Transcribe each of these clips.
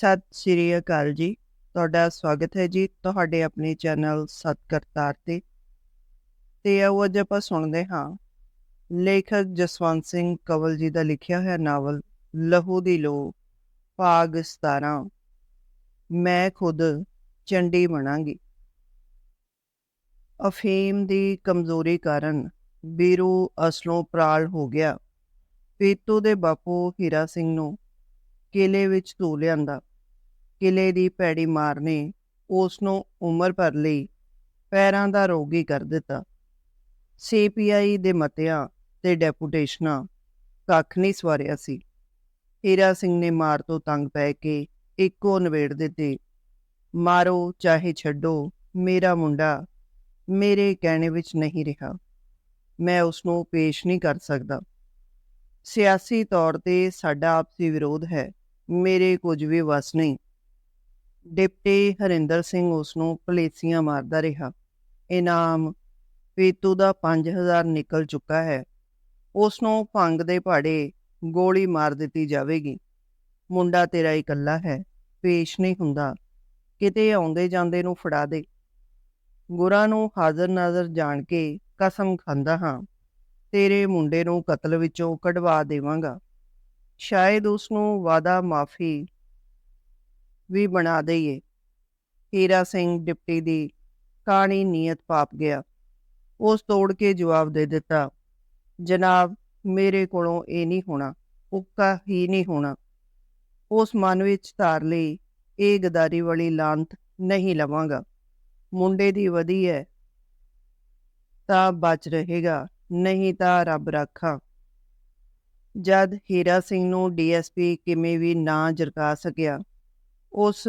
ਸਤਿ ਸ੍ਰੀ ਅਕਾਲ ਜੀ। ਤੁਹਾਡਾ ਸਵਾਗਤ ਹੈ ਜੀ ਤੁਹਾਡੇ ਆਪਣੇ ਚੈਨਲ ਸਤਕਰਤਾਰ ਤੇ। ਤੇ ਆਓ ਅੱਜ ਆਪਾਂ ਸੁਣਦੇ ਹਾਂ। ਲੇਖਕ ਜਸਵੰਤ ਸਿੰਘ ਕਵਲ ਜੀ ਦਾ ਲਿਖਿਆ ਹੋਇਆ ਨਾਵਲ ਲਹੂ ਦੀ ਲੋ, ਭਾਗ 17 ਮੈਂ ਖੁਦ ਚੰਡੀ ਬਣਾਂਗੀ। ਅਫੀਮ ਦੀ ਕਮਜ਼ੋਰੀ ਕਾਰਨ ਬੀਰੂ ਅਸਲੋਂ ਪ੍ਰਾਲ ਹੋ ਗਿਆ। ਪੀਤੂ ਦੇ ਬਾਪੂ ਹੀਰਾ ਸਿੰਘ ਨੂੰ ਕਿਲੇ ਵਿੱਚ ਧੂ ਲਿਆਂਦਾ। ਕਿਲੇ ਦੀ ਭੈੜੀ ਮਾਰ ਨੇ ਉਸ ਨੂੰ ਉਮਰ ਭਰ ਲਈ ਪੈਰਾਂ ਦਾ ਰੋਗੀ ਕਰ ਦਿੱਤਾ। ਸੀਪੀਆਈ ਦੇ ਮਤਿਆਂ ਤੇ ਡੈਪੂਟੇਸ਼ਨਾਂ ਕੱਖ ਨਹੀਂ ਸਵਾਰਿਆ ਸੀ। ਹੀਰਾ ਸਿੰਘ ਨੇ ਮਾਰ ਤੋਂ ਤੰਗ ਪੈ ਕੇ ਇੱਕੋ ਨਵੇੜ ਦਿੱਤੇ। ਮਾਰੋ, ਚਾਹੇ ਛੱਡੋ, ਮੇਰਾ ਮੁੰਡਾ ਮੇਰੇ ਕਹਿਣੇ ਵਿੱਚ ਨਹੀਂ ਰਿਹਾ। ਮੈਂ ਉਸ ਨੂੰ ਪੇਸ਼ ਨਹੀਂ ਕਰ ਸਕਦਾ। ਸਿਆਸੀ ਤੌਰ ਤੇ ਸਾਡਾ ਆਪਸੀ ਵਿਰੋਧ ਹੈ। ਮੇਰੇ ਕੁਝ ਵੀ ਵਸ ਨਹੀਂ। ਡਿਪਟੀ ਹਰਿੰਦਰ ਸਿੰਘ ਉਸ ਨੂੰ ਪਲੇਸੀਆਂ ਮਾਰਦਾ ਰਿਹਾ। ਇਨਾਮ ਪੀਤੂ ਦਾ 5000 ਨਿਕਲ ਚੁੱਕਾ ਹੈ। ਉਸ ਨੂੰ ਭੰਗ ਦੇ ਭਾੜੇ ਗੋਲੀ ਮਾਰ ਦਿੱਤੀ ਜਾਵੇਗੀ। ਮੁੰਡਾ ਤੇਰਾ ਇਕੱਲਾ ਹੈ, ਪੇਸ਼ ਨਹੀਂ ਹੁੰਦਾ। ਕਿਤੇ ਆਉਂਦੇ ਜਾਂਦੇ ਨੂੰ ਫੜਾ ਦੇ। ਗੁਰਾਂ ਨੂੰ ਹਾਜ਼ਰ ਨਾਜ਼ਰ ਜਾਣ ਕੇ ਕਸਮ ਖਾਂਦਾ ਹਾਂ, ਤੇਰੇ ਮੁੰਡੇ ਨੂੰ ਕਤਲ ਵਿੱਚੋਂ ਕਢਵਾ ਦੇਵਾਂਗਾ। ਸ਼ਾਇਦ ਉਸ ਨੂੰ ਵਾਦਾ ਮਾਫੀ ਵੀ ਬਣਾ ਦਈਏ। ਹੀਰਾ ਸਿੰਘ ਡਿਪਟੀ ਦੀ ਕਾਣੀ ਨੀਅਤ ਪਾਪ ਗਿਆ। ਉਸ ਤੋੜ ਕੇ ਜਵਾਬ ਦੇ ਦਿੱਤਾ, ਜਨਾਬ, ਮੇਰੇ ਕੋਲੋਂ ਇਹ ਨਹੀਂ ਹੋਣਾ, ਉੱਕਾ ਹੀ ਨਹੀਂ ਹੋਣਾ। ਉਸ ਮਨ ਵਿੱਚ ਧਾਰ ਲਈ ਇਹ ਗਦਾਰੀ ਵਾਲੀ ਲਾਂਤ ਨਹੀਂ ਲਵਾਂਗਾ। ਮੁੰਡੇ ਦੀ ਵਧੀ ਹੈ ਤਾਂ ਬਚ ਰਹੇਗਾ, ਨਹੀਂ ਤਾਂ ਰੱਬ ਰੱਖਾ। ਜਦ ਹੀਰਾ ਸਿੰਘ ਨੂੰ ਡੀਐਸਪੀ ਕਿਵੇਂ ਵੀ ਨਾ ਜਰਕਾ ਸਕਿਆ ਉਸ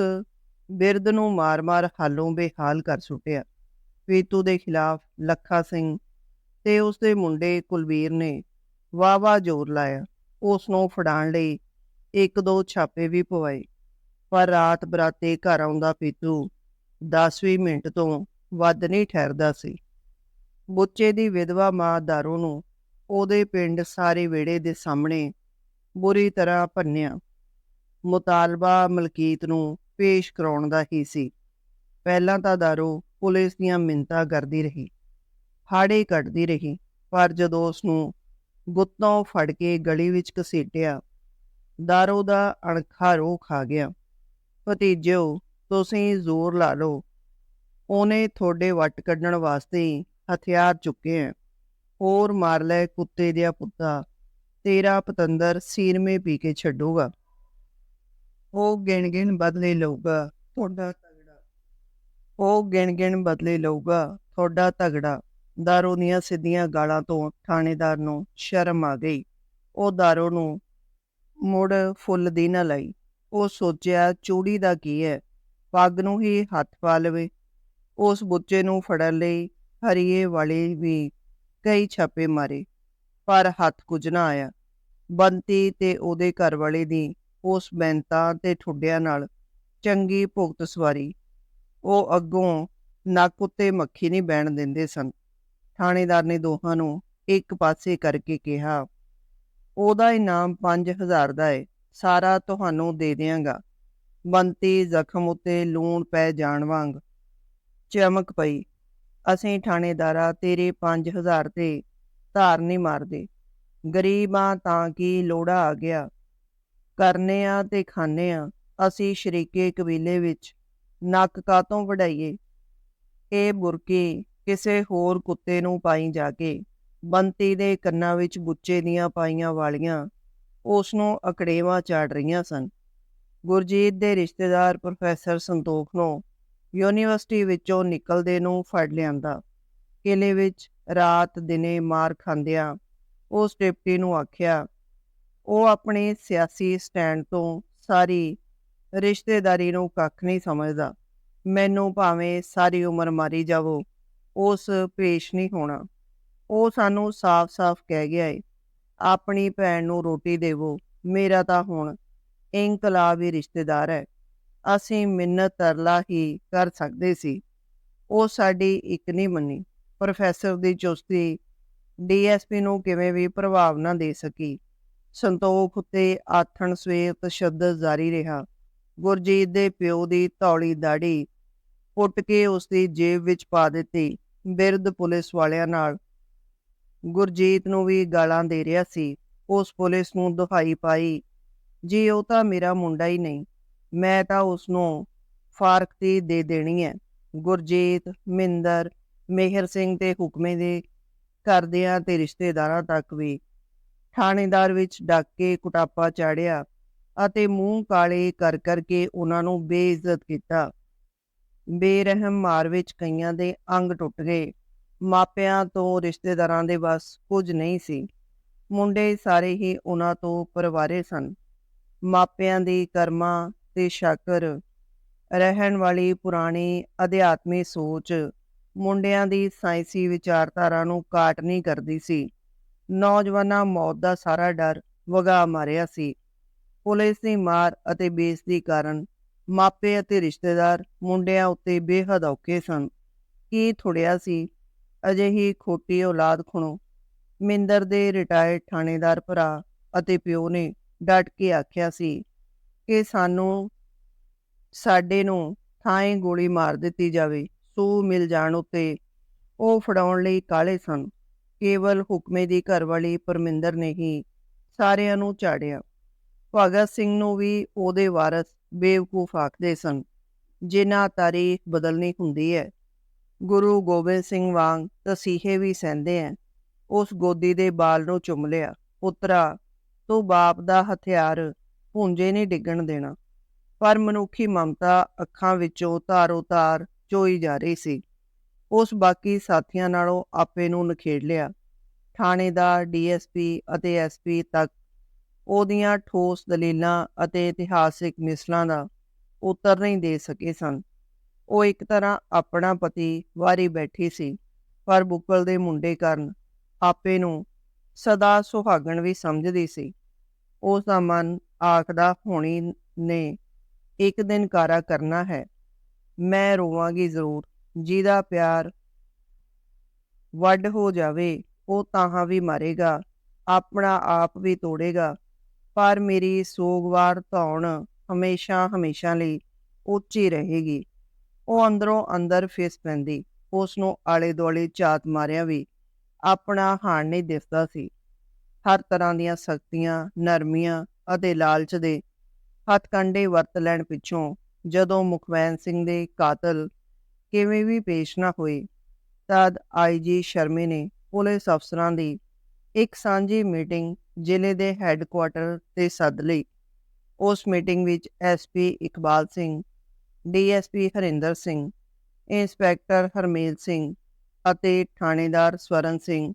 ਬਿਰਦ ਨੂੰ ਮਾਰ-ਮਾਰ ਹਾਲੋਂ ਬੇਹਾਲ ਕਰ ਸੁੱਟਿਆ। ਪੀਤੂ ਦੇ ਖਿਲਾਫ ਲੱਖਾ ਸਿੰਘ ਤੇ ਉਸ ਦੇ ਮੁੰਡੇ ਕੁਲਵੀਰ ਨੇ ਵਾਵਾ ਜ਼ੋਰ ਲਾਇਆ। ਉਸ ਨੂੰ ਫੜਾਉਣ ਲਈ ਇੱਕ ਦੋ ਛਾਪੇ ਵੀ ਪਵਾਏ। ਪਰ ਰਾਤ ਬਰਾਤੇ ਘਰ ਆਉਂਦਾ ਪੀਤੂ 10ਵੀਂ ਮਿੰਟ ਤੋਂ ਵੱਧ ਨਹੀਂ ਠਹਿਰਦਾ ਸੀ। ਬੁੱਚੇ ਦੀ ਵਿਧਵਾ ਮਾਂ ਦਾਰੂ ਨੂੰ ਉਹਦੇ ਪਿੰਡ ਸਾਰੇ ਵਿੜੇ ਦੇ ਸਾਹਮਣੇ ਬੁਰੀ ਤਰ੍ਹਾਂ ਭੰਨਿਆ। ਮੁਤਾਲਬਾ ਮਲਕੀਤ ਨੂੰ ਪੇਸ਼ ਕਰਾਉਣ ਦਾ ਹੀ ਸੀ। ਪਹਿਲਾਂ ਤਾਂ ਦਾਰੂ ਪੁਲਿਸ ਦੀਆਂ ਮਿੰਤਾ ਕਰਦੀ ਰਹੀ, ਹਾੜੇ ਕੱਢਦੀ ਰਹੀ, ਪਰ ਜਦੋਂ ਉਸ ਨੂੰ ਗੁੱਤੋਂ ਫੜ ਕੇ ਗਲੀ ਵਿੱਚ ਘਸੀਟਿਆ, ਦਾਰੂ ਦਾ ਅਣਖਾ ਰੋਹ ਖਾ ਗਿਆ। ਭਤੀਜਿਓ, ਤੁਸੀਂ ਜ਼ੋਰ ਲਾ ਲਓ, ਉਹਨੇ ਤੁਹਾਡੇ ਵੱਟ ਕੱਢਣ ਵਾਸਤੇ ਹਥਿਆਰ ਚੁੱਕੇ ਐ। ਹੋਰ ਮਾਰ ਲੈ ਕੁੱਤੇ ਦਿਆ ਪੁੱਤਾ, ਤੇਰਾ ਪਤੰਦਰ ਸੀਰਮੇ ਪੀ ਕੇ ਛੱਡੂਗਾ। ਉਹ ਗਿਣ ਗਿਣ ਬਦਲੇ ਲਊਗਾ, ਤੁਹਾਡਾ ਤਗੜਾ। ਉਹ ਗਿਣ ਗਿਣ ਬਦਲੇ ਲਊਗਾ, ਤੁਹਾਡਾ ਤਗੜਾ। ਦਾਰੋ ਦੀਆਂ ਸਿੱਧੀਆਂ ਗਾਲਾਂ ਤੋਂ ਥਾਣੇਦਾਰ ਨੂੰ ਸ਼ਰਮ ਆ ਗਈ। ਉਹ ਦਾਰੋ ਨੂੰ ਮੁੜ ਫੁੱਲ ਦੀ ਨਾ ਲਈ। ਉਹ ਸੋਚਿਆ, ਚੂੜੀ ਦਾ ਕੀ ਹੈ? ਪੱਗ ਨੂੰ ਹੀ ਹੱਥ ਪਾ ਲਵੇ। ਉਸ ਬੁੱਚੇ ਨੂੰ ਫੜਨ ਲਈ ਹਰੀਏ ਵਾਲੇ ਵੀ ਕਈ ਛਾਪੇ ਮਾਰੇ, ਪਰ ਹੱਥ ਕੁਝ ਨਾ ਆਇਆ। ਬੰਤੀ ਤੇ ਉਹਦੇ ਘਰ ਵਾਲੇ ਦੀ ਉਸ ਬੈਂਤਾਂ ਤੇ ਠੁੱਡਿਆਂ ਨਾਲ ਚੰਗੀ ਭੁਗਤ ਸਵਾਰੀ। ਉਹ ਅੱਗੋਂ ਨੱਕ ਉੱਤੇ ਮੱਖੀ ਨਹੀਂ ਬਹਿਣ ਦਿੰਦੇ ਸਨ। ਥਾਣੇਦਾਰ ਨੇ ਦੋਹਾਂ ਨੂੰ ਇੱਕ ਪਾਸੇ ਕਰਕੇ ਕਿਹਾ, ਉਹਦਾ ਇਨਾਮ 5000 ਦਾ ਏ, ਸਾਰਾ ਤੁਹਾਨੂੰ ਦੇ ਦਿਆਂਗਾ। ਬੰਤੀ ਜ਼ਖਮ ਉੱਤੇ ਲੂਣ ਪੈ ਜਾਣ ਵਾਂਗ ਚਮਕ ਪਈ। ਅਸੀਂ ਥਾਣੇਦਾਰਾ ਤੇਰੇ 5000 ਤੇ ਧਾਰ ਨਹੀਂ ਮਾਰਦੇ। ਗਰੀਬਾਂ ਤਾਂ ਕੀ ਲੋੜਾ ਆ ਗਿਆ। ਕਰਨੇ ਆ ਤੇ ਖਾਣੇ ਆ। ਅਸੀਂ ਸ਼ਰੀਕੇ ਕਬੀਲੇ ਵਿੱਚ ਨੱਕ ਕਾਤੋਂ ਵਢਾਈਏ? ਇਹ ਬੁਰਕੀ, ਕਿਸੇ ਹੋਰ ਕੁੱਤੇ ਨੂੰ ਪਾਈ ਜਾ ਕੇ, ਬੰਤੀ ਦੇ ਕੰਨਾਂ ਵਿੱਚ ਬੁੱਚੇ ਦੀਆਂ ਪਾਈਆਂ ਵਾਲੀਆਂ ਉਸ ਨੂੰ ਅਕੜੇਵਾ ਚਾੜ ਰਹੀਆਂ ਸਨ। ਗੁਰਜੀਤ ਦੇ ਰਿਸ਼ਤੇਦਾਰ ਪ੍ਰੋਫੈਸਰ ਸੰਤੋਖ ਨੂੰ ਯੂਨੀਵਰਸਿਟੀ ਵਿੱਚੋਂ ਨਿਕਲਦੇ ਨੂੰ ਫੜ ਲਿਆਂਦਾ। ਕਿਲੇ ਵਿੱਚ ਰਾਤ ਦਿਨੇ ਮਾਰ ਖਾਂਦਿਆਂ ਉਸ ਡਿਪਟੀ ਨੂੰ ਆਖਿਆ ਉਹ ਆਪਣੇ ਸਿਆਸੀ ਸਟੈਂਡ ਤੋਂ ਸਾਰੀ ਰਿਸ਼ਤੇਦਾਰੀ ਨੂੰ ਕੱਖ ਨਹੀਂ ਸਮਝਦਾ। ਮੈਨੂੰ ਭਾਵੇਂ ਸਾਰੀ ਉਮਰ ਮਾਰੀ ਜਾਵੋ, ਉਸ ਪੇਸ਼ ਨਹੀਂ ਹੋਣਾ। ਉਹ ਸਾਨੂੰ ਸਾਫ਼-ਸਾਫ਼ ਕਹਿ ਗਿਆ ਏ, ਆਪਣੀ ਭੈਣ ਨੂੰ ਰੋਟੀ ਦੇਵੋ, ਮੇਰਾ ਤਾਂ ਹੁਣ ਇਨਕਲਾਬੀ ਰਿਸ਼ਤੇਦਾਰ ਹੈ। ਅਸੀਂ ਮਿੰਨਤ ਤਰਲਾ ਹੀ ਕਰ ਸਕਦੇ ਸੀ। ਉਹ ਸਾਡੀ ਇੱਕ ਨਹੀਂ ਮੰਨੀ। ਪ੍ਰੋਫੈਸਰ ਦੀ ਚੁਸਤੀ ਡੀਐਸਪੀ ਨੂੰ ਕਿਵੇਂ ਵੀ ਪ੍ਰਭਾਵ ਨਾ ਦੇ ਸਕੀ। ਸੰਤੋਖ ਉਤੇ ਆਥਣ ਸਵੇਰ ਤਸ਼ੱਦਦ ਜਾਰੀ ਰਿਹਾ। ਗੁਰਜੀਤ ਦੇ ਪਿਓ ਦੀ ਧੌਲੀ ਦਾੜੀ ਪੁੱਟ ਕੇ ਉਸ ਦੀ ਜੇਬ ਵਿੱਚ ਪਾ ਦਿੱਤੀ। ਬਿਰਧ ਪੁਲਿਸ ਵਾਲਿਆਂ ਨਾਲ ਗੁਰਜੀਤ ਨੂੰ ਵੀ ਗਾਲਾਂ ਦੇ ਰਿਹਾ ਸੀ। ਉਸ ਪੁਲਿਸ ਨੂੰ ਦੁਹਾਈ ਪਾਈ, ਜੀ, ਉਹ ਤਾਂ ਮੇਰਾ ਮੁੰਡਾ ਹੀ ਨਹੀਂ। ਮੈਂ ਤਾਂ ਉਸ ਨੂੰ ਫਾਰਕਤੀ ਦੇ ਦੇਣੀ ਹੈ। ਗੁਰਜੀਤ, ਮਿੰਦਰ, ਮੇਹਰ ਸਿੰਘ ਤੇ ਹੁਕਮੇ ਦੇ ਘਰਦਿਆਂ ਤੇ ਰਿਸ਼ਤੇਦਾਰਾਂ ਤੱਕ ਵੀ ਥਾਣੇਦਾਰ ਵਿੱਚ ਡੱਕ ਕੇ ਕੁਟਾਪਾ ਚਾੜਿਆ ਅਤੇ ਮੂੰਹ ਕਾਲੇ ਕਰ ਕਰਕੇ ਉਹਨਾਂ ਨੂੰ ਬੇਇੱਜ਼ਤ ਕੀਤਾ। ਬੇਰਹਿਮ ਮਾਰ ਵਿੱਚ ਕਈਆਂ ਦੇ ਅੰਗ ਟੁੱਟ ਗਏ। ਮਾਪਿਆਂ ਤੋਂ ਰਿਸ਼ਤੇਦਾਰਾਂ ਦੇ ਬਸ ਕੁਝ ਨਹੀਂ ਸੀ। ਮੁੰਡੇ ਸਾਰੇ ਹੀ ਉਹਨਾਂ ਤੋਂ ਪਰਵਾਰੇ ਸਨ। ਮਾਪਿਆਂ ਦੀ ਕਰਮਾਂ ਤੇ ਸ਼ਾਕਰ, ਰਹਿਣ ਵਾਲੀ ਪੁਰਾਣੀ ਅਧਿਆਤਮੀ ਸੋਚ ਮੁੰਡਿਆਂ ਦੀ ਸਾਇੰਸੀ ਵਿਚਾਰਧਾਰਾ ਨੂੰ ਕਾਟ ਨਹੀਂ ਕਰਦੀ ਸੀ। ਨੌਜਵਾਨਾਂ ਮੌਤ ਦਾ ਸਾਰਾ ਡਰ ਵਗਾ ਮਾਰਿਆ ਸੀ। ਪੁਲਿਸ ਦੀ ਮਾਰ ਅਤੇ ਬੇਇੱਜ਼ਤੀ ਕਾਰਨ ਮਾਪੇ ਅਤੇ ਰਿਸ਼ਤੇਦਾਰ ਮੁੰਡਿਆਂ ਉੱਤੇ ਬੇਹੱਦ ਔਖੇ ਸਨ। ਕੀ ਥੁੜਿਆ ਸੀ? ਅਜਿਹੀ ਖੋਟੀ ਔਲਾਦ ਖੁਣੋ। ਮਿੰਦਰ ਦੇ ਰਿਟਾਇਰਡ ਥਾਣੇਦਾਰ ਭਰਾ ਅਤੇ ਪਿਓ ਨੇ ਡਟ ਕੇ ਆਖਿਆ ਸੀ ਕਿ ਸਾਨੂੰ, ਸਾਡੇ ਨੂੰ ਥਾਂ ਗੋਲੀ ਮਾਰ ਦਿੱਤੀ ਜਾਵੇ। ਸੂ ਮਿਲ ਜਾਣ ਉੱਤੇ ਉਹ ਫੜਾਉਣ ਲਈ ਕਾਲੇ ਸਨ। ਕੇਵਲ ਹੁਕਮੇ ਦੀ ਘਰਵਾਲੀ ਪਰਮਿੰਦਰ ਨੇ ਹੀ ਸਾਰਿਆਂ ਨੂੰ ਝਾੜਿਆ ਭਗਤ ਸਿੰਘ ਨੂੰ ਵੀ ਉਹਦੇ ਵਾਰਸ ਬੇਵਕੂਫ ਆਖਦੇ ਸਨ, ਜਿਨ੍ਹਾਂ ਤਾਰੀਖ ਬਦਲਣੀ ਹੁੰਦੀ ਹੈ। ਗੁਰੂ ਗੋਬਿੰਦ ਸਿੰਘ ਵਾਂਗ ਤਸੀਹੇ ਵੀ ਸਹਿੰਦੇ ਐ। ਉਸ ਗੋਦੀ ਦੇ ਬਾਲ ਨੂੰ ਚੁੰਮ ਲਿਆ। ਪੁੱਤਰਾ, ਤੂੰ ਬਾਪ ਦਾ ਹਥਿਆਰ ਭੁੰਜੇ ਨਹੀਂ ਡਿੱਗਣ ਦੇਣਾ। ਪਰ ਮਨੁੱਖੀ ਮਮਤਾ ਅੱਖਾਂ ਵਿੱਚੋਂ ਧਾਰੋ ਤਾਰ ਚੋਈ ਜਾ ਰਹੀ ਸੀ। ਉਸ ਬਾਕੀ ਸਾਥੀਆਂ ਨਾਲੋਂ ਆਪੇ ਨੂੰ ਨਖੇੜ ਲਿਆ। ਥਾਣੇਦਾਰ, ਡੀਐਸਪੀ ਅਤੇ ਐਸਪੀ ਤੱਕ ਉਹਦੀਆਂ ਠੋਸ ਦਲੀਲਾਂ ਅਤੇ ਇਤਿਹਾਸਿਕ ਮਿਸਲਾਂ ਦਾ ਉੱਤਰ ਨਹੀਂ ਦੇ ਸਕੇ ਸਨ। ਉਹ ਇੱਕ ਤਰ੍ਹਾਂ ਆਪਣਾ ਪਤੀ ਵਾਰੀ ਬੈਠੀ ਸੀ, ਪਰ ਬੁੱਕਲ ਦੇ ਮੁੰਡੇ ਕਾਰਨ ਆਪੇ ਨੂੰ ਸਦਾ ਸੁਹਾਗਣ ਵੀ ਸਮਝਦੀ ਸੀ। ਉਸ ਦਾ ਮਨ ਆਖਦਾ, ਹੋਣੀ ਨੇ ਇੱਕ ਦਿਨ ਕਾਰਾ ਕਰਨਾ ਹੈ। ਮੈਂ ਰੋਵਾਂਗੀ ਜ਼ਰੂਰ। ਜਿਹਦਾ ਪਿਆਰ ਵੱਡ ਹੋ ਜਾਵੇ, ਉਹ ਤਾਹਾਂ ਵੀ ਮਾਰੇਗਾ, ਆਪਣਾ ਆਪ ਵੀ ਤੋੜੇਗਾ। ਪਰ ਮੇਰੀ ਸੋਗਵਾਰ ਧੌਣ ਹਮੇਸ਼ਾ ਹਮੇਸ਼ਾ ਲਈ ਉੱਚੀ ਰਹੇਗੀ। ਉਹ ਅੰਦਰੋਂ ਅੰਦਰ ਫਿਸ ਪੈਂਦੀ ਉਸ ਨੂੰ ਆਲੇ ਦੁਆਲੇ ਝਾਤ ਮਾਰਿਆ ਵੀ ਆਪਣਾ ਹਾਣ ਨਹੀਂ ਦਿਸਦਾ ਸੀ। ਹਰ ਤਰ੍ਹਾਂ ਦੀਆਂ ਸ਼ਕਤੀਆਂ ਨਰਮੀਆਂ ਅਤੇ ਲਾਲਚ ਦੇ ਹੱਥ ਹੱਥਕੰਡੇ ਵਰਤ ਲੈਣ ਪਿੱਛੋਂ ਜਦੋਂ ਮੁਖਵੈਨ ਸਿੰਘ ਦੇ ਕਾਤਲ ਕਿਵੇਂ ਵੀ ਪੇਸ਼ ਨਾ ਹੋਏ ਤਦ ਆਈਜੀ ਸ਼ਰਮੇ ਨੇ ਪੁਲਿਸ ਅਫਸਰਾਂ ਦੀ ਇੱਕ ਸਾਂਝੀ ਮੀਟਿੰਗ ਜ਼ਿਲ੍ਹੇ ਦੇ ਹੈੱਡਕੁਆਰਟਰ ਤੇ ਸੱਦ ਲਈ। ਉਸ ਮੀਟਿੰਗ ਵਿੱਚ SP Iqbal Singh DSP Harinder Singh, inspector Harmel Singh ਅਤੇ ਥਾਣੇਦਾਰ ਸਵਰਨ ਸਿੰਘ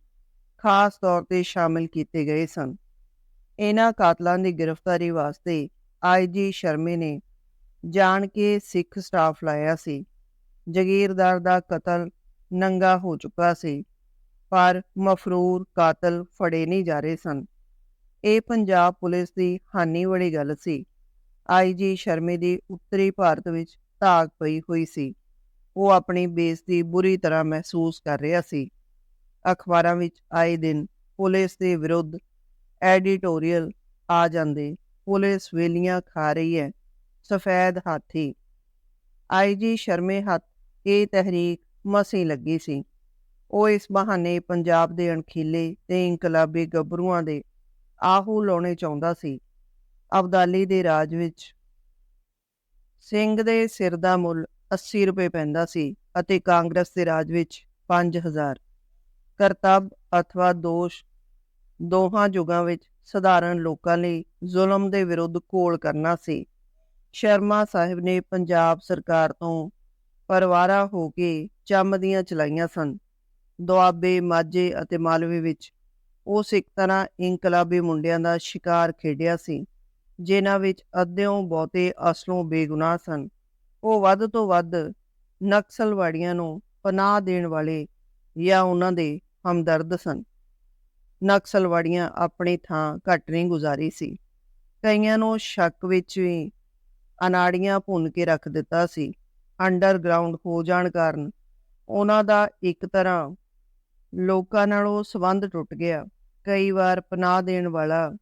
ਖਾਸ ਤੌਰ ਤੇ ਸ਼ਾਮਿਲ ਕੀਤੇ ਗਏ ਸਨ। ਇਹਨਾਂ ਕਾਤਲਾਂ ਦੀ ਗ੍ਰਿਫਤਾਰੀ ਵਾਸਤੇ ਆਈਜੀ ਸ਼ਰਮੇ ਨੇ ਜਾਣ ਕੇ ਸਿੱਖ ਸਟਾਫ ਲਾਇਆ ਸੀ। ਜਗੀਰਦਾਰ ਦਾ ਕਤਲ ਨੰਗਾ ਹੋ ਚੁੱਕਾ ਸੀ, ਪਰ ਮਫਰੂਰ ਕਾਤਲ ਫੜੇ ਨਹੀਂ ਜਾ ਰਹੇ ਸਨ। ਇਹ ਪੰਜਾਬ ਪੁਲਿਸ ਦੀ ਹਾਨੀ ਵਾਲੀ ਗੱਲ ਸੀ। ਆਈਜੀ ਸ਼ਰਮੇ ਦੀ ਉੱਤਰੀ ਭਾਰਤ ਵਿੱਚ ਧਾਗ ਪਈ ਹੋਈ ਸੀ। ਉਹ ਆਪਣੀ ਬੇਇੱਜ਼ਤੀ ਬੁਰੀ ਤਰ੍ਹਾਂ ਮਹਿਸੂਸ ਕਰ ਰਿਹਾ ਸੀ। ਅਖਬਾਰਾਂ ਵਿੱਚ ਆਏ ਦਿਨ ਪੁਲਿਸ ਦੇ ਵਿਰੁੱਧ ਐਡੀਟੋਰੀਅਲ ਆ ਜਾਂਦੇ ਪੁਲਿਸ ਵੇਲੀਆਂ ਖਾ ਰਹੀ ਹੈ, ਸਫੈਦ ਹਾਥੀ। ਆਈਜੀ ਸ਼ਰਮੇ ਹੱਥ ਇਹ ਤਹਿਰੀਕ ਮਸੀਂ ਲੱਗੀ ਸੀ। ਉਹ ਇਸ ਬਹਾਨੇ ਪੰਜਾਬ ਦੇ ਅਣਖੀਲੇ ਤੇ ਇਨਕਲਾਬੀ ਗੱਭਰੂਆਂ ਦੇ ਆਹੂ ਲਾਉਣੇ ਚਾਹੁੰਦਾ ਸੀ। ਅਬਦਾਲੀ ਦੇ ਰਾਜ ਵਿੱਚ ਸਿੰਘ ਦੇ ਸਿਰ ਦਾ ਮੁੱਲ 80 ਰੁਪਏ ਪੈਂਦਾ ਸੀ ਅਤੇ ਕਾਂਗਰਸ ਦੇ ਰਾਜ ਵਿੱਚ 5000 ਕਰਤੱਵ ਅਥਵਾ ਦੋਸ਼ ਦੋਹਾਂ ਯੁਗਾਂ ਵਿੱਚ ਸਧਾਰਨ ਲੋਕਾਂ ਲਈ ਜ਼ੁਲਮ ਦੇ ਵਿਰੁੱਧ ਕੋਲ ਕਰਨਾ ਸੀ। ਸ਼ਰਮਾ ਸਾਹਿਬ ਨੇ ਪੰਜਾਬ ਸਰਕਾਰ ਤੋਂ ਪਰਵਾਰਾ ਹੋ ਕੇ ਚੰਮ ਦੀਆਂ ਚਲਾਈਆਂ ਸਨ। ਦੁਆਬੇ, ਮਾਝੇ ਅਤੇ ਮਾਲਵੇ ਵਿੱਚ ਉਸ ਇੱਕ ਤਰ੍ਹਾਂ ਇਨਕਲਾਬੀ ਮੁੰਡਿਆਂ ਦਾ ਸ਼ਿਕਾਰ ਖੇਡਿਆ ਸੀ, ਜਿਨ੍ਹਾਂ ਵਿੱਚ ਅੱਧਿਓਂ ਬਹੁਤੇ ਅਸਲੋਂ ਬੇਗੁਨਾਹ ਸਨ। ਉਹ ਵੱਧ ਤੋਂ ਵੱਧ ਨਕਸਲਵਾੜੀਆਂ ਨੂੰ ਪਨਾਹ ਦੇਣ ਵਾਲੇ ਜਾਂ ਉਹਨਾਂ ਦੇ ਹਮਦਰਦ ਸਨ। ਨਕਸਲਵਾੜੀਆਂ ਆਪਣੀ ਥਾਂ ਘੱਟ ਨਹੀਂ ਗੁਜ਼ਾਰੀ ਸੀ। ਕਈਆਂ ਨੂੰ ਸ਼ੱਕ ਵਿੱਚ ਵੀ ਅਨਾੜੀਆਂ ਭੁੰਨ ਕੇ ਰੱਖ ਦਿੱਤਾ ਸੀ। ਅੰਡਰਗਰਾਉਂਡ ਹੋ ਜਾਣ ਕਾਰਨ ਉਹਨਾਂ ਦਾ ਇੱਕ ਤਰ੍ਹਾਂ ਲੋਕਾਂ ਨਾਲੋਂ ਸੰਬੰਧ ਟੁੱਟ ਗਿਆ। ਕਈ ਵਾਰ ਪਨਾਹ ਦੇਣ ਵਾਲਾ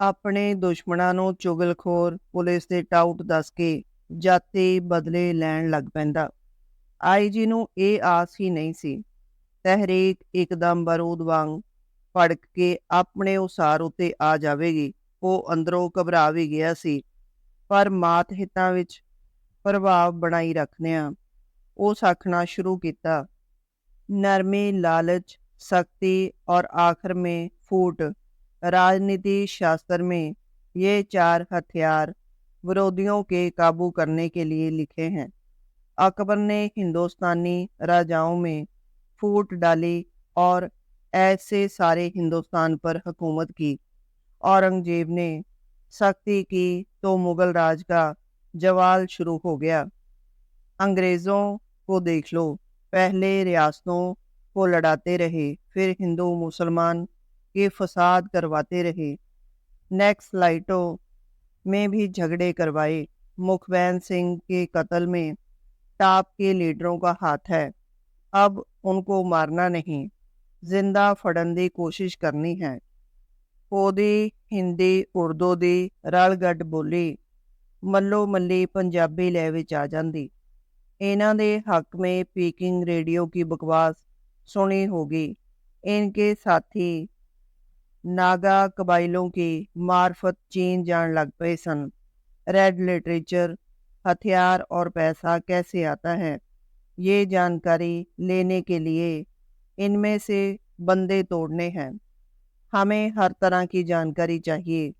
ਆਪਣੇ ਦੁਸ਼ਮਣਾਂ ਨੂੰ ਚੁਗਲਖੋਰ ਪੁਲਿਸ ਦੇ ਟਾਊਟ ਦੱਸ ਕੇ ਜਾਤੀ ਬਦਲੇ ਲੈਣ ਲੱਗ ਪੈਂਦਾ। ਆਈਜੀ ਨੂੰ ਇਹ ਆਸ ਹੀ ਨਹੀਂ ਸੀ। ਤਹਿਰੀਕ ਇੱਕਦਮ ਬਰੂਦ ਵਾਂਗ ਭੜਕ ਕੇ ਆਪਣੇ ਉਸਾਰ ਉਤੇ ਆ ਜਾਵੇਗੀ। ਉਹ ਅੰਦਰੋਂ ਘਬਰਾ ਵੀ ਗਿਆ ਸੀ। ਪਰ ਮਾਤ ਹਿੱਤਾਂ ਵਿੱਚ ਪ੍ਰਭਾਵ ਬਣਾਈ ਰੱਖਦੇ ਉਸ ਆਖਣਾ ਸ਼ੁਰੂ ਕੀਤਾ। ਨਰਮੇ ਲਾਲਚ سختی اور آخر میں فوٹ راجنیتی شاستر میں یہ چار ہتھیار ورودیوں کے قابو کرنے کے لیے لکھے ہیں اکبر نے ہندوستانی راجاؤں میں فوٹ ڈالی اور ایسے سارے ہندوستان پر حکومت کی اورنگزیب نے سختی کی تو مغل راج کا जवाल शुरू हो गया अंग्रेज़ों को देख लो पहले रियासतों को लड़ाते रहे फिर हिंदू मुसलमान के फसाद करवाते रहे नेक्स्ट लाइटों में भी झगड़े करवाए मुखबैन सिंह के कत्ल में टाप के लीडरों का हाथ है अब उनको मारना नहीं जिंदा फड़न की कोशिश करनी है ਉਹਦੀ ਹਿੰਦੀ ਉਰਦੂ ਦੀ ਰਲ ਗੱਡ ਬੋਲੀ ਮੱਲੋ ਮੱਲੀ ਪੰਜਾਬੀ ਲੈ ਵਿੱਚ ਆ ਜਾਂਦੀ। ਇਹਨਾਂ ਦੇ ਹੱਕ ਮੇ ਪੀਕਿੰਗ ਰੇਡੀਓ ਕੀ ਬਕਵਾਸ ਸੁਣੀ ہوگی ان کے ساتھی ناگا قبائلوں کی معرفت چین جان لگ پئے سن ریڈ لٹریچر ہتھیار اور پیسہ کیسے آتا ہے یہ جانکاری لینے کے لیے ان میں سے بندے توڑنے ہیں ہمیں ہر طرح کی جانکاری چاہیے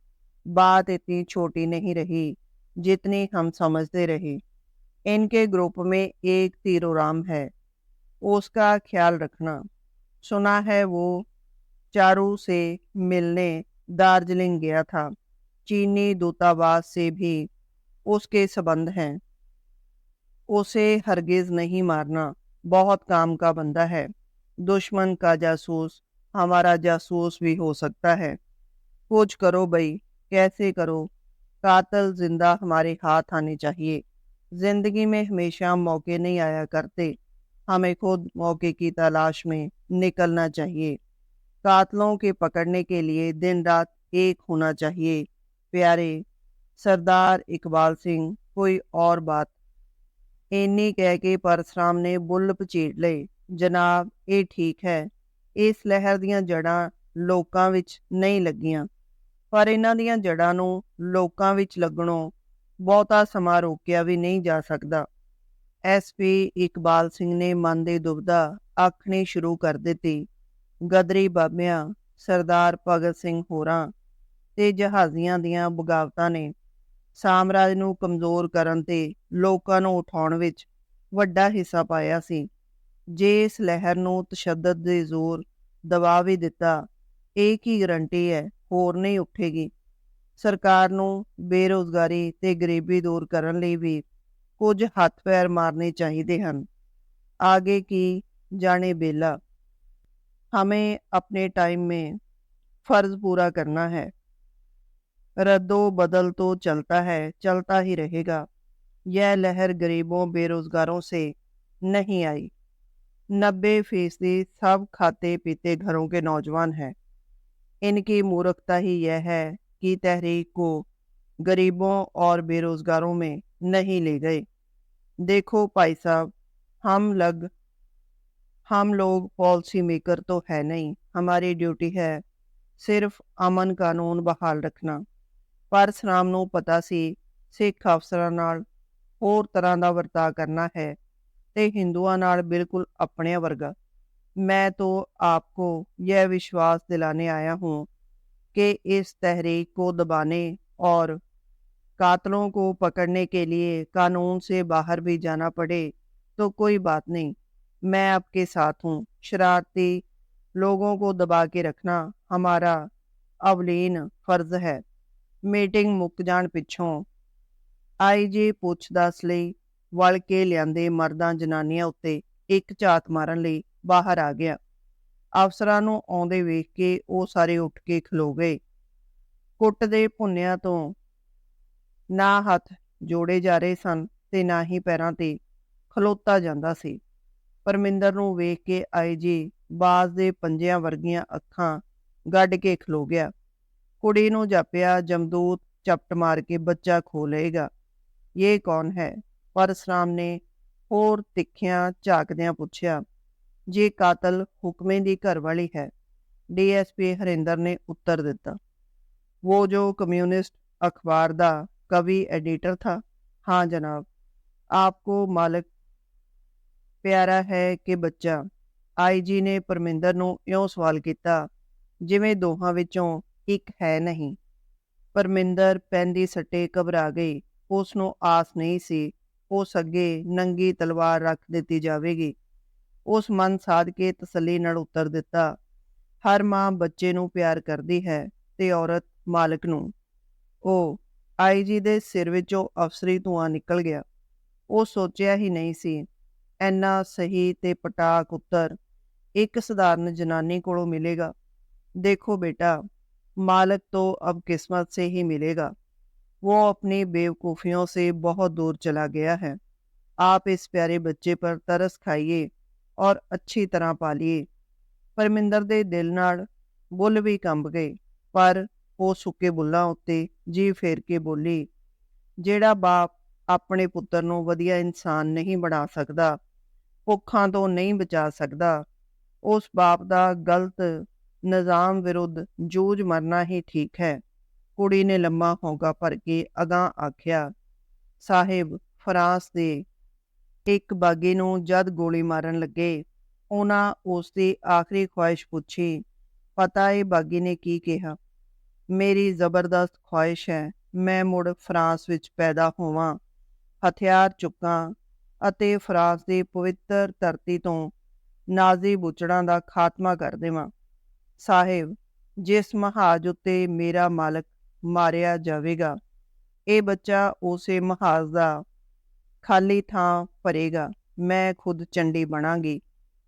بات اتنی چھوٹی نہیں رہی جتنی ہم سمجھتے رہے۔ ان کے گروپ میں ایک تیرو رام ہے۔ اس کا خیال رکھنا۔ سنا ہے وہ چارو سے ملنے دارجلنگ گیا تھا۔ چینی دوتاواس سے بھی اس کے سبند ہیں۔ اسے ہرگز نہیں مارنا۔ بہت کام کا بندہ ہے۔ دشمن کا جاسوس، ہمارا جاسوس بھی ہو سکتا ہے۔ کچھ کرو بھائی، کیسے کرو؟ قاتل زندہ ہمارے ہاتھ آنے چاہیے۔ زندگی میں ہمیشہ موقع نہیں آیا کرتے۔ ہمیں خود موقع کی تلاش میں نکلنا چاہیے۔ قاتلوں کے پکڑنے کے لیے دن رات ایک ہونا چاہیے۔ پیارے سردار اقبال سنگھ، کوئی اور بات؟ اینی کہہ کے پرسرام نے بل پچیڑ لے۔ جناب، یہ ٹھیک ہے۔ اس لہر دیاں جڑاں لوکاں وچ نہیں لگیاں۔ ਪਰ ਇਹਨਾਂ ਦੀਆਂ ਜੜਾਂ ਨੂੰ ਲੋਕਾਂ ਵਿੱਚ ਲੱਗਣੋਂ ਬਹੁਤਾ ਸਮਾਂ ਰੋਕਿਆ ਵੀ ਨਹੀਂ ਜਾ ਸਕਦਾ। ਐਸਪੀ ਇਕਬਾਲ ਸਿੰਘ ਨੇ ਮਨ ਦੇ ਦੁਬਦਾ ਆਖਣੀ ਸ਼ੁਰੂ ਕਰ ਦਿੱਤੀ। ਗਦਰੀ ਬਾਬਿਆਂ, ਸਰਦਾਰ ਭਗਤ ਸਿੰਘ ਹੋਰਾਂ ਤੇ ਜਹਾਜ਼ੀਆਂ ਦੀਆਂ ਬਗਾਵਤਾਂ ਨੇ ਸਾਮਰਾਜ ਨੂੰ ਕਮਜ਼ੋਰ ਕਰਨ ਤੇ ਲੋਕਾਂ ਨੂੰ ਉਠਾਉਣ ਵਿੱਚ ਵੱਡਾ ਹਿੱਸਾ ਪਾਇਆ ਸੀ। ਜੇ ਇਸ ਲਹਿਰ ਨੂੰ ਤਸ਼ੱਦਦ ਦੇ ਜ਼ੋਰ ਦਬਾਅ ਵੀ ਦਿੱਤਾ, ਇਹ ਕੀ ਗਰੰਟੀ ਹੈ? ਹੋਰ ਨਹੀਂ ਉੱਠੇਗੀ ਸਰਕਾਰ ਨੂੰ ਬੇਰੋਜ਼ਗਾਰੀ ਤੇ ਗਰੀਬੀ ਦੂਰ ਕਰਨ ਲਈ ਵੀ ਕੁਝ ਹੱਥ ਪੈਰ ਮਾਰਨੇ ਚਾਹੀਦੇ ਹਨ आगे की जाने बेला हमें अपने टाइम में फर्ज पूरा करना है रद्दो बदल तो चलता है चलता ही रहेगा यह लहर गरीबों बेरोजगारों से नहीं आई नब्बे फीसदी सब खाते पीते घरों के नौजवान हैं इनकी मूर्खता ही यह है कि तहरीक को गरीबों और बेरोजगारों में नहीं ले गए। देखो भाई साहब, हम लग, हम लोग पॉलिसी मेकर तो है नहीं। हमारी ਡਿਊਟੀ है ਸਿਰਫ ਅਮਨ ਕਾਨੂੰਨ ਬਹਾਲ ਰੱਖਣਾ ਪਰ ਸਨਾਮ ਨੂੰ ਪਤਾ ਸੀ ਸਿੱਖ ਅਫਸਰਾਂ ਨਾਲ ਹੋਰ ਤਰ੍ਹਾਂ ਦਾ ਵਰਤਾਅ ਕਰਨਾ ਹੈ ਤੇ ਹਿੰਦੂਆਂ ਨਾਲ ਬਿਲਕੁਲ ਆਪਣੇ ਵਰਗਾ میں تو آپ کو یہ وشواس دلانے آیا ہوں کہ اس تحریک کو دبانے اور قاتلوں کو پکڑنے کے لیے قانون سے باہر بھی جانا پڑے تو کوئی بات نہیں۔ میں آپ کے ساتھ ہوں۔ شرارتی لوگوں کو دبا کے رکھنا ہمارا اولین فرض ہے۔ میٹنگ مک جان پچھوں۔ آئی جی پوچھ ਪੁੱਛਦਾਸ لی ਵਲ کے ਲਿਆਂਦੇ ਮਰਦਾਂ ਜਨਾਨੀਆਂ اتنے ایک ਝਾਤ مارن لی ਬਾਹਰ ਆ ਗਿਆ। ਅਫਸਰਾਂ ਨੂੰ ਆਉਂਦੇ ਵੇਖ ਕੇ ਉਹ ਸਾਰੇ ਉੱਠ ਕੇ ਖਲੋ ਗਏ। ਕੁੱਟ ਦੇ ਭੁੰਨਿਆਂ ਤੋਂ ਨਾ ਹੱਥ ਜੋੜੇ ਜਾ ਰਹੇ ਸਨ ਤੇ ਨਾ ਹੀ ਪੈਰਾਂ ਤੇ ਖਲੋਤਾ ਜਾਂਦਾ ਸੀ। ਪਰਮਿੰਦਰ ਨੂੰ ਵੇਖ ਕੇ ਆਏ ਆਈਜੀ ਬਾਜ਼ ਦੇ ਪੰਜਿਆਂ ਵਰਗੀਆਂ ਅੱਖਾਂ ਗੱਡ ਕੇ ਖਲੋ ਗਿਆ। ਕੁੜੀ ਨੂੰ ਜਾਪਿਆ, ਜਮਦੂਤ ਚਪਟ ਮਾਰ ਕੇ ਬੱਚਾ ਖੋ ਲਏਗਾ। ਇਹ ਕੌਣ ਹੈ? ਪਰਸਰਾਮ ਨੇ ਹੋਰ ਤਿੱਖਿਆਂ ਝਾਕਦਿਆਂ ਪੁੱਛਿਆ ਜੇ ਕਾਤਲ ਹੁਕਮੇ ਦੀ ਘਰਵਾਲੀ ਹੈ ਡੀਐਸਪੀ ਹਰਿੰਦਰ ਨੇ ਉੱਤਰ ਦਿੱਤਾ वो जो कम्युनिस्ट अखबार दा कवि एडिटर था हाँ जनाब आपको मालिक ਪਿਆਰਾ ਹੈ ਕਿ ਬੱਚਾ ਆਈਜੀ ਨੇ ਪਰਮਿੰਦਰ ਨੂੰ ਇਉਂ ਸਵਾਲ ਕੀਤਾ ਜਿਵੇਂ ਦੋਹਾਂ ਵਿੱਚੋਂ ਇੱਕ ਹੈ ਨਹੀਂ ਪਰਮਿੰਦਰ ਪੈਂਦੀ ਸੱਟੇ ਘਬਰਾ ਗਈ ਉਸ ਨੂੰ ਆਸ ਨਹੀਂ ਸੀ ਉਸ ਅੱਗੇ ਨੰਗੀ ਤਲਵਾਰ ਰੱਖ ਦਿੱਤੀ ਜਾਵੇਗੀ ਉਸ ਮਨ ਸਾਧ ਕੇ ਤਸੱਲੀ ਨਾਲ ਉੱਤਰ ਦਿੱਤਾ ਹਰ ਮਾਂ ਬੱਚੇ ਨੂੰ ਪਿਆਰ ਕਰਦੀ ਹੈ ਤੇ ਔਰਤ ਮਾਲਕ ਨੂੰ ਉਹ ਆਈਜੀ ਦੇ ਸਿਰ ਵਿੱਚੋਂ ਅਫਸਰੀ ਧੂਆਂ ਨਿਕਲ ਗਿਆ ਉਹ ਸੋਚਿਆ ਹੀ ਨਹੀਂ ਸੀ ਐਨਾ ਸਹੀ ਤੇ ਪਟਾਕ ਉੱਤਰ ਇੱਕ ਸਧਾਰਨ ਜਨਾਨੀ ਕੋਲੋਂ ਮਿਲੇਗਾ देखो बेटा मालिक तो अब किस्मत से ही मिलेगा वो अपनी बेवकूफ़ियों से बहुत दूर चला गया है आप इस प्यारे बच्चे पर तरस खाइए ਔਰ ਅੱਛੀ ਤਰ੍ਹਾਂ ਪਾ ਲਈਏ। ਪਰਮਿੰਦਰ ਦੇ ਦਿਲ ਨਾਲ ਬੁੱਲ ਵੀ ਕੰਬ ਗਏ, ਪਰ ਉਹ ਸੁੱਕੇ ਬੁੱਲਾਂ ਉੱਤੇ ਜੀ ਫੇਰ ਕੇ ਬੋਲੀ, ਜਿਹੜਾ ਬਾਪ ਆਪਣੇ ਪੁੱਤਰ ਨੂੰ ਵਧੀਆ ਇਨਸਾਨ ਨਹੀਂ ਬਣਾ ਸਕਦਾ, ਭੁੱਖਾਂ ਤੋਂ ਨਹੀਂ ਬਚਾ ਸਕਦਾ, ਉਸ ਬਾਪ ਦਾ ਗਲਤ ਨਿਜ਼ਾਮ ਵਿਰੁੱਧ ਜੂਝ ਮਰਨਾ ਹੀ ਠੀਕ ਹੈ। ਕੁੜੀ ਨੇ ਲੰਮਾ ਹੋਗਾ ਭਰ ਕੇ ਅਗਾ ਆਖਿਆ, ਸਾਹਿਬ, ਫਰਾਂਸ ਦੇ ਇੱਕ ਬਾਗੀ ਨੂੰ ਜਦ ਗੋਲੀ ਮਾਰਨ ਲੱਗੇ, ਉਹਨਾਂ ਉਸ ਦੀ ਆਖਰੀ ਖੁਆਇਸ਼ ਪੁੱਛੀ, ਪਤਾ ਹੈ ਬਾਗੀ ਨੇ ਕੀ ਕਿਹਾ? ਮੇਰੀ ਜ਼ਬਰਦਸਤ ਖੁਆਇਸ਼ ਹੈ, ਮੈਂ ਮੁੜ ਫਰਾਂਸ ਵਿੱਚ ਪੈਦਾ ਹੋਵਾਂ, ਹਥਿਆਰ ਚੁੱਕਾਂ ਅਤੇ ਫਰਾਂਸ ਦੀ ਪਵਿੱਤਰ ਧਰਤੀ ਤੋਂ ਨਾਜ਼ੀ ਬੁਚੜਾਂ ਦਾ ਖਾਤਮਾ ਕਰ ਦੇਵਾਂ। ਸਾਹਿਬ, ਜਿਸ ਮਹਾਜ ਉੱਤੇ ਮੇਰਾ ਮਾਲਕ ਮਾਰਿਆ ਜਾਵੇਗਾ, ਇਹ ਬੱਚਾ ਉਸੇ ਮਹਾਜ ਦਾ ਖਾਲੀ ਥਾਂ ਭਰੇਗਾ ਮੈਂ ਖੁਦ ਚੰਡੀ ਬਣਾਂਗੀ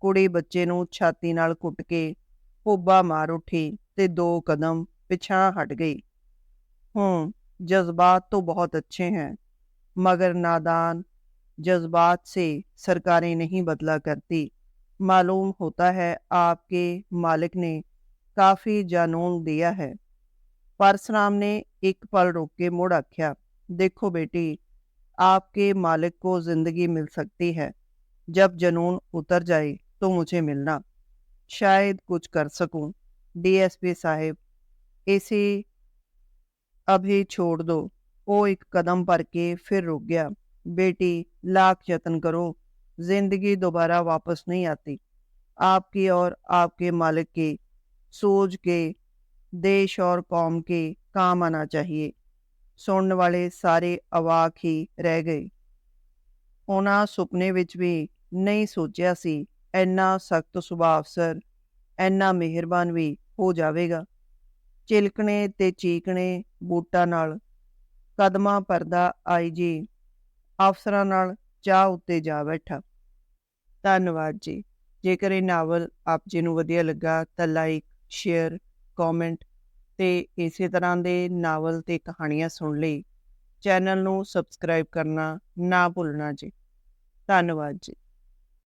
ਕੁੜੀ ਬੱਚੇ ਨੂੰ ਛਾਤੀ ਨਾਲ ਕੁੱਟ ਕੇ ਹੋਬਾ ਮਾਰ ਉੱਠੀ ਤੇ ਦੋ ਕਦਮ ਪਿਛਾਂ ਹਟ ਗਈ ਹੂੰ जज्बात तो बहुत अच्छे हैं मगर नादान जज्बात से सरकारें नहीं बदला करती मालूम होता है आपके मालिक ने काफ़ी जानून दिया है परसराम ने एक पल रोक के मुड़ आख्या देखो बेटी آپ کے مالک کو زندگی مل سکتی ہے۔ جب جنون اتر جائے تو مجھے ملنا۔ شاید کچھ کر سکوں۔ ڈی ایس پی صاحب، اسے ابھی چھوڑ دو۔ وہ ایک قدم پر کے پھر رک گیا۔ بیٹی، لاکھ یتن کرو۔ زندگی دوبارہ واپس نہیں آتی۔ آپ کی اور آپ کے مالک کی سوج کے، دیش اور قوم کے کام آنا چاہیے۔ ਸੁਣਨ ਵਾਲੇ ਸਾਰੇ ਅਵਾਕ ਹੀ ਰਹਿ ਗਏ। ਉਹਨਾਂ ਸੁਪਨੇ ਵਿੱਚ ਵੀ ਨਹੀਂ ਸੋਚਿਆ ਸੀ, ਇੰਨਾ ਸਖਤ ਸੁਭਾਅ ਅਫਸਰ ਇੰਨਾ ਮਿਹਰਬਾਨ ਵੀ ਹੋ ਜਾਵੇਗਾ। ਚਿਲਕਣੇ ਤੇ ਚੀਕਣੇ ਬੂਟਾਂ ਨਾਲ ਕਦਮਾਂ ਪਰਦਾ ਆਈ ਜੀ ਅਫਸਰਾਂ ਨਾਲ ਚਾਹ ਉੱਤੇ ਜਾ ਬੈਠਾ। ਧੰਨਵਾਦ ਜੀ, ਜੇਕਰ ਇਹ ਨਾਵਲ ਆਪ ਜੀ ਨੂੰ ਵਧੀਆ ਲੱਗਾ ਤਾਂ ਲਾਈਕ ਸ਼ੇਅਰ ਕਮੈਂਟ ਤੇ ਇਸੇ ਤਰ੍ਹਾਂ ਦੇ ਨਾਵਲ ਤੇ ਕਹਾਣੀਆਂ ਸੁਣ ਲਈ। ਚੈਨਲ ਨੂੰ ਸਬਸਕ੍ਰਾਈਬ ਕਰਨਾ ਨਾ ਭੁੱਲਣਾ ਜੀ। ਧੰਨਵਾਦ ਜੀ।